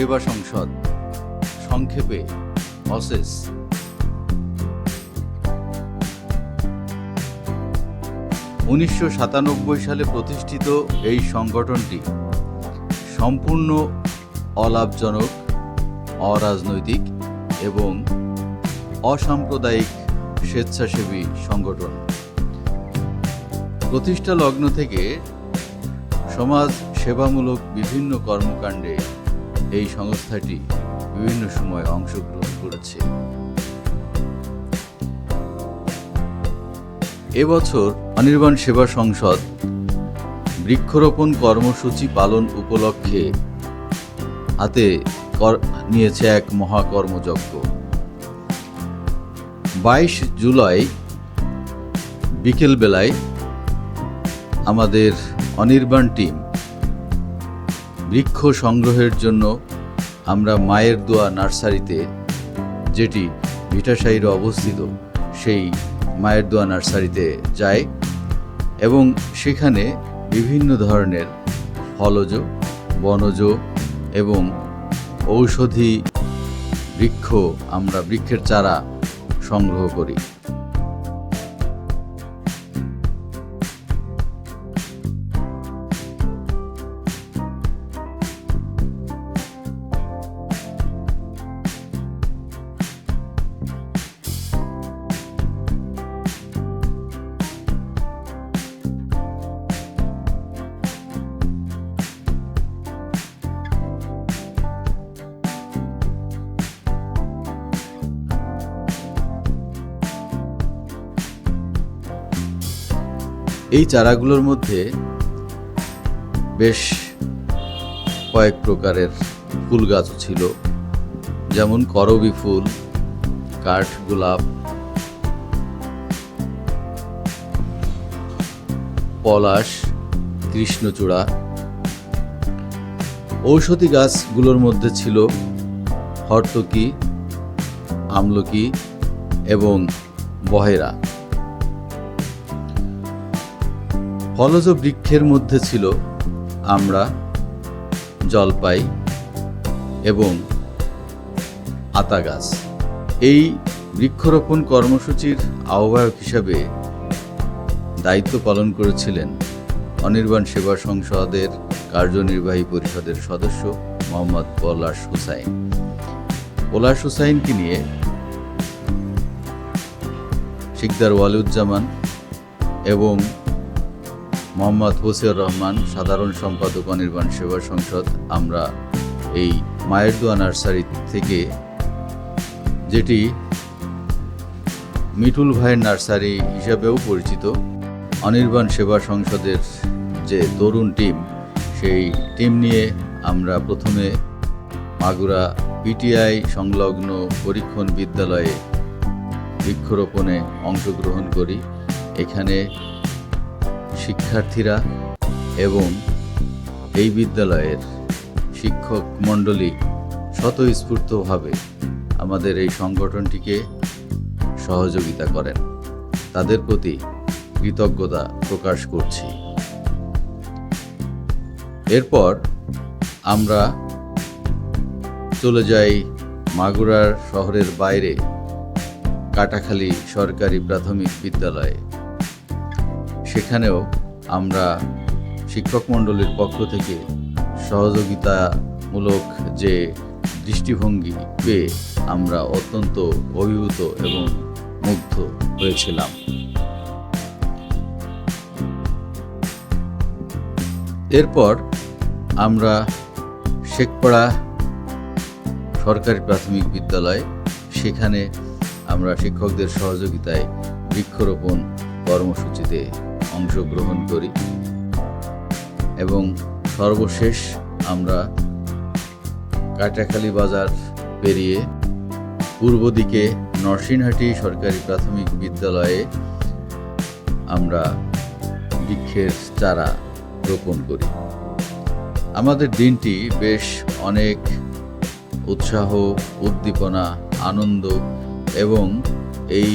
সেবা সংসদ, সংক্ষেপে অসেস। উনিশশো সাতানব্বই সালে প্রতিষ্ঠিত এই সংগঠনটি সম্পূর্ণ অলাভজনক, অরাজনৈতিক এবং অসাম্প্রদায়িক স্বেচ্ছাসেবী সংগঠন। প্রতিষ্ঠা লগ্ন থেকে সমাজ সেবামূলক বিভিন্ন কর্মকাণ্ডে এই সংস্থাটি বিভিন্ন সময় অংশগ্রহণ করেছে। এবছর অনির্বাণ সেবা সংসদ বৃক্ষরোপণ কর্মসূচি পালন উপলক্ষে হাতে নিয়েছে এক মহাকর্মযজ্ঞ। বাইশ জুলাই বিকেলবেলায় আমাদের অনির্বাণ টিম বৃক্ষ সংগ্রহের জন্য আমরা মায়ের দোয়া নার্সারিতে, যেটি ভিটাশাহীরে অবস্থিত, সেই মায়ের দোয়া নার্সারিতে যাই এবং সেখানে বিভিন্ন ধরনের ফলজ, বনজ এবং ঔষধি বৃক্ষ আমরা বৃক্ষের চারা সংগ্রহ করি। এই চারাগুলোর মধ্যে বেশ কয়েক প্রকারের ফুল গাছও ছিল, যেমন করবি ফুল, কাঠ গোলাপ, পলাশ, কৃষ্ণচূড়া। ঔষধি গাছগুলোর মধ্যে ছিল হর্তকি, আমলকি এবং বহেরা। ফলজ বৃক্ষের মধ্যে ছিল আমরা, জলপাই এবং আতা গাছ এই বৃক্ষরোপণ কর্মসূচির আহ্বায়ক হিসাবে দায়িত্ব পালন করেছিলেন অনির্বাণ সেবা সংসদের কার্যনির্বাহী পরিষদের সদস্য মোহাম্মদ পলাশ হুসাইন। পলাশ হুসাইনকে নিয়ে শিকদার ওয়ালিউজ্জামান এবং মোহাম্মদ হোসিয়ার রহমান, সাধারণ সম্পাদক অনির্বাণ সেবা সংসদ। আমরা এই মায়ের দোয়া নার্সারি থেকে যেটি মিঠুল ভাইয়ের নার্সারি হিসাবেও পরিচিত, অনির্বাণ সেবা সংসদের যে তরুণ টিম, সেই টিম নিয়ে আমরা প্রথমে মাগুরা পিটিআই সংলগ্ন পরীক্ষণ বিদ্যালয়ে বৃক্ষরোপণে অংশগ্রহণ করি। এখানে শিক্ষার্থীরা এবং এই বিদ্যালয়ের শিক্ষক মণ্ডলী স্বতঃস্ফূর্তভাবে আমাদের এই সংগঠনটিকে সহযোগিতা করেন। তাদের প্রতি কৃতজ্ঞতা প্রকাশ করছি। এরপর আমরা চলে যাই মাগুরার শহরের বাইরে, কাটাখালী সরকারি প্রাথমিক বিদ্যালয়ে। সেখানেও আমরা শিক্ষক মণ্ডলীর পক্ষ থেকে সহযোগিতামূলক যে দৃষ্টিভঙ্গি পেয়ে আমরা অত্যন্ত অভিভূত এবং মুগ্ধ হয়েছিলাম। এরপর আমরা শেখপাড়া সরকারি প্রাথমিক বিদ্যালয়, সেখানে আমরা শিক্ষকদের সহযোগিতায় বৃক্ষরোপণ কর্মসূচিতে অংশগ্রহণ করি। এবং সর্বশেষ আমরা কাটাখালী বাজার পেরিয়ে পূর্ব দিকে নরসিংহাটি সরকারি প্রাথমিক বিদ্যালয়ে আমরা বৃক্ষের চারা রোপণ করি। আমাদের দিনটি বেশ অনেক উৎসাহ, উদ্দীপনা, আনন্দ এবং এই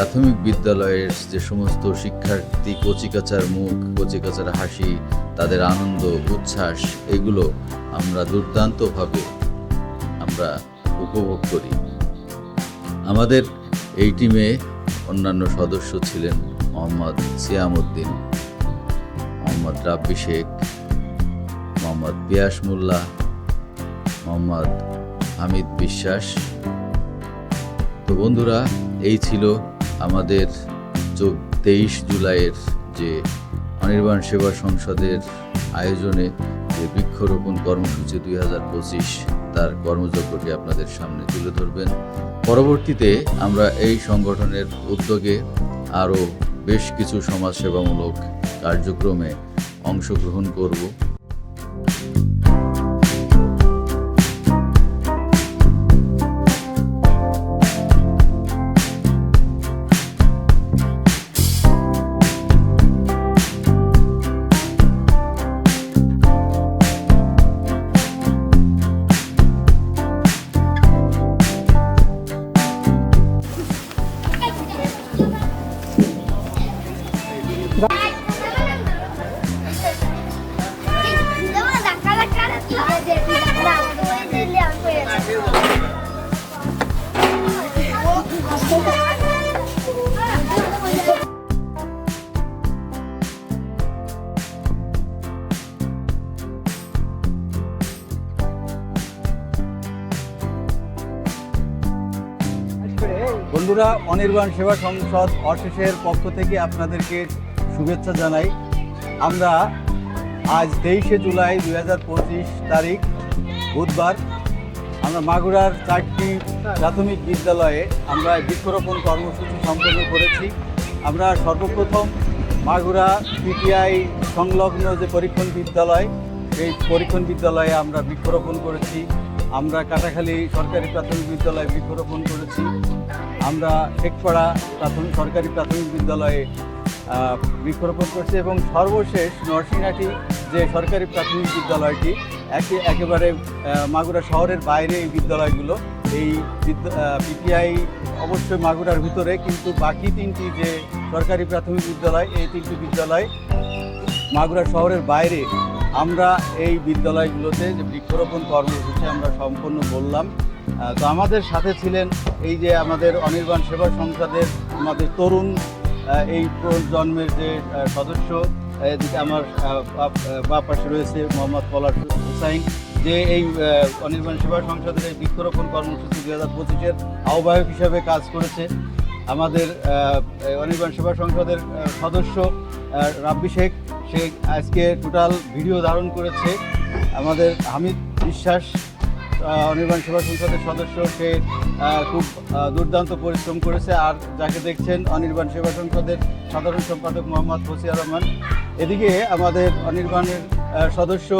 প্রাথমিক বিদ্যালয়ের যে সমস্ত শিক্ষার্থী কচিকাচার মুখ, কচিকাচার হাসি, তাদের আনন্দ, উচ্ছ্বাস, এগুলো আমরা দুর্দান্তভাবে আমরা উপভোগ করি। আমাদের এই টিমে অন্যান্য সদস্য ছিলেন মোহাম্মদ সিয়ামউদ্দিন, মোহাম্মদ রাব্বি শেখ, মোহাম্মদ পিয়াস মোল্লা, মোহাম্মদ হামিদ বিশ্বাস। তো বন্ধুরা, এই ছিল আমাদের তেইশ জুলাইয়ের যে অনির্বাণ সেবা সংসদের আয়োজনে যে বৃক্ষরোপণ কর্মসূচি দুই হাজার পঁচিশ, তার কর্মযজ্ঞটি আপনাদের সামনে তুলে ধরবেন। পরবর্তীতে আমরা এই সংগঠনের উদ্যোগে আরও বেশ কিছু সমাজসেবামূলক কার্যক্রমে অংশগ্রহণ করব। অনির্বাণ সেবা সংসদ অশেষের পক্ষ থেকে আপনাদেরকে শুভেচ্ছা জানাই। আমরা আজ তেইশে জুলাই দুই হাজার পঁচিশ তারিখ, বুধবার, আমরা মাগুরার চারটি প্রাথমিক বিদ্যালয়ে আমরা বৃক্ষরোপণ কর্মসূচি সম্পন্ন করেছি। আমরা সর্বপ্রথম মাগুরা পিটিআই সংলগ্ন যে পরীক্ষণ বিদ্যালয়, সেই পরীক্ষণ বিদ্যালয়ে আমরা বৃক্ষরোপণ করেছি। আমরা কাটাখালী সরকারি প্রাথমিক বিদ্যালয়ে বৃক্ষরোপণ করেছি। আমরা শেখপাড়া প্রাথমিক, সরকারি প্রাথমিক বিদ্যালয়ে বৃক্ষরোপণ করছি এবং সর্বশেষ নরসিংহাটি যে সরকারি প্রাথমিক বিদ্যালয়টি, একে, একেবারে মাগুরা শহরের বাইরে এই বিদ্যালয়গুলো, এই পিটিআই অবশ্যই মাগুরার ভিতরে, কিন্তু বাকি তিনটি যে সরকারি প্রাথমিক বিদ্যালয়, এই তিনটি বিদ্যালয় মাগুরা শহরের বাইরে, আমরা এই বিদ্যালয়গুলোতে যে বৃক্ষরোপণ কর্মসূচি আমরা সম্পন্ন করলাম তো আমাদের সাথে ছিলেন এই যে আমাদের অনির্বাণ সেবা সংসদের আমাদের তরুণ এই জন্মের যে সদস্য এদিকে আমার বাপ- পাশে রয়েছে মোহাম্মদ পলাশ হুসাইন, যে এই অনির্বাণ সেবা সংসদের এই বৃক্ষরোপণ কর্মসূচি দুই হাজার পঁচিশের আহ্বায়ক হিসাবে কাজ করেছে। আমাদের অনির্বাণ সেবা সংসদের সদস্য রাব্বি শেখ, সে আজকে টোটাল ভিডিও ধারণ করেছে। আমাদের হামিদ বিশ্বাস অনির্বাণ সেবা সংসদের সদস্য সে খুব দুর্দান্ত পরিশ্রম করেছে। আর যাকে দেখছেন অনির্বাণ সেবা সংসদের সাধারণ সম্পাদক মোহাম্মদ ফসিয়া রহমান। এদিকে আমাদের অনির্বাণের সদস্য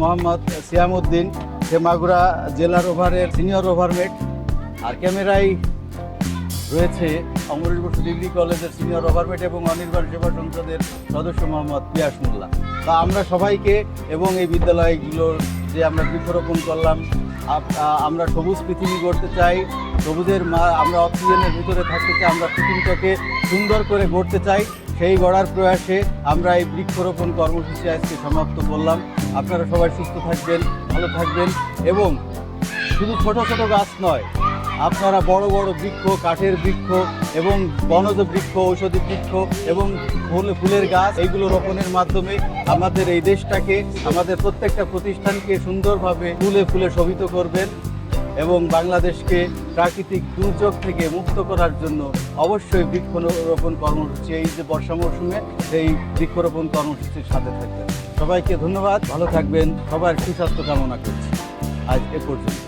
মোহাম্মদ সিয়ামউদ্দিন, সে মাগুরা জেলার ওভারের সিনিয়র ওভারমেট। আর ক্যামেরায় রয়েছে অমরেশ বসু ডিগ্রি কলেজের সিনিয়র ওভারমেট এবং অনির্বাণ সেবা সংসদের সদস্য মোহাম্মদ পিয়াস মোল্লা। তা আমরা সবাইকে এবং এই বিদ্যালয়গুলোর যে আমরা বৃক্ষরোপণ করলাম আমরা সবুজ পৃথিবী গড়তে চাই, সবুজের মা, আমরা অক্সিজেনের ভিতরে থাকতে চাই, আমরা পৃথিবীটাকে সুন্দর করে গড়তে চাই, সেই গড়ার প্রয়াসে আমরা এই বৃক্ষরোপণ কর্মসূচি আজকে সমাপ্ত করলাম। আপনারা সবাই সুস্থ থাকবেন, ভালো থাকবেন এবং শুধু ছোট ছোট গাছ নয় আপনারা বড় বড় বৃক্ষ, কাঠের বৃক্ষ এবং বনজ বৃক্ষ, ঔষধি বৃক্ষ এবং ফুল, ফুলের গাছ, এইগুলো রোপণের মাধ্যমে আমাদের এই দেশটাকে, আমাদের প্রত্যেকটা প্রতিষ্ঠানকে সুন্দরভাবে ফুলে ফুলে শোভিত করবেন এবং বাংলাদেশকে প্রাকৃতিক দুর্যোগ থেকে মুক্ত করার জন্য অবশ্যই বৃক্ষরোপণ কর্মসূচি, এই যে বর্ষা মৌসুমে এই বৃক্ষরোপণ কর্মসূচির সাথে থাকবেন। সবাইকে ধন্যবাদ, ভালো থাকবেন, সবার সুস্বাস্থ্য কামনা করছি। আজ এ পর্যন্ত